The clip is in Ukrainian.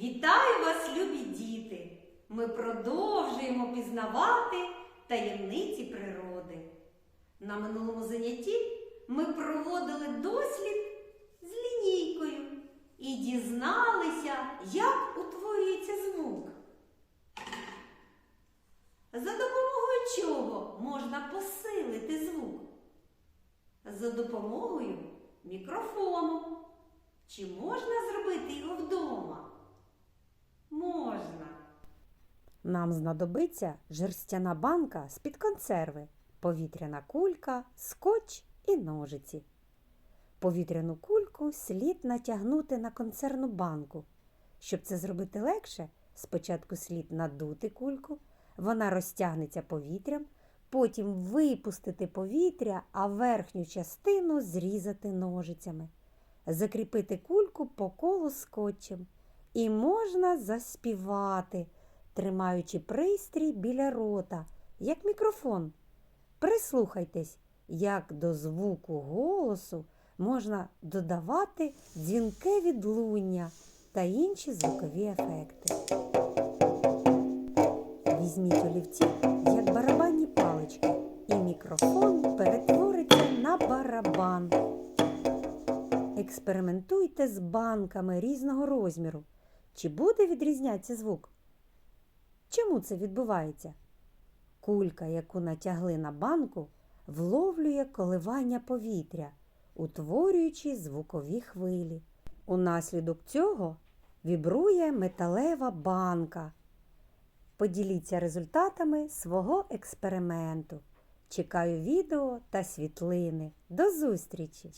Вітаю вас, любі діти! Ми продовжуємо пізнавати таємниці природи. На минулому занятті ми проводили дослід з лінійкою і дізналися, як утворюється звук. За допомогою чого можна посилити звук? За допомогою мікрофону. Чи можна зробити його вдома? Нам знадобиться жерстяна банка з-під консерви, повітряна кулька, скотч і ножиці. Повітряну кульку слід натягнути на консервну банку. Щоб це зробити легше, спочатку слід надути кульку, вона розтягнеться повітрям, потім випустити повітря, а верхню частину зрізати ножицями. Закріпити кульку по колу скотчем. І можна заспівати, тримаючи пристрій біля рота, як мікрофон. Прислухайтесь, як до звуку голосу можна додавати дзвінке відлуння та інші звукові ефекти. Візьміть олівці, як барабанні палички, і мікрофон перетвориться на барабан. Експериментуйте з банками різного розміру. Чи буде відрізнятися звук? Чому це відбувається? Кулька, яку натягли на банку, вловлює коливання повітря, утворюючи звукові хвилі. Унаслідок цього вібрує металева банка. Поділіться результатами свого експерименту. Чекаю відео та світлини. До зустрічі!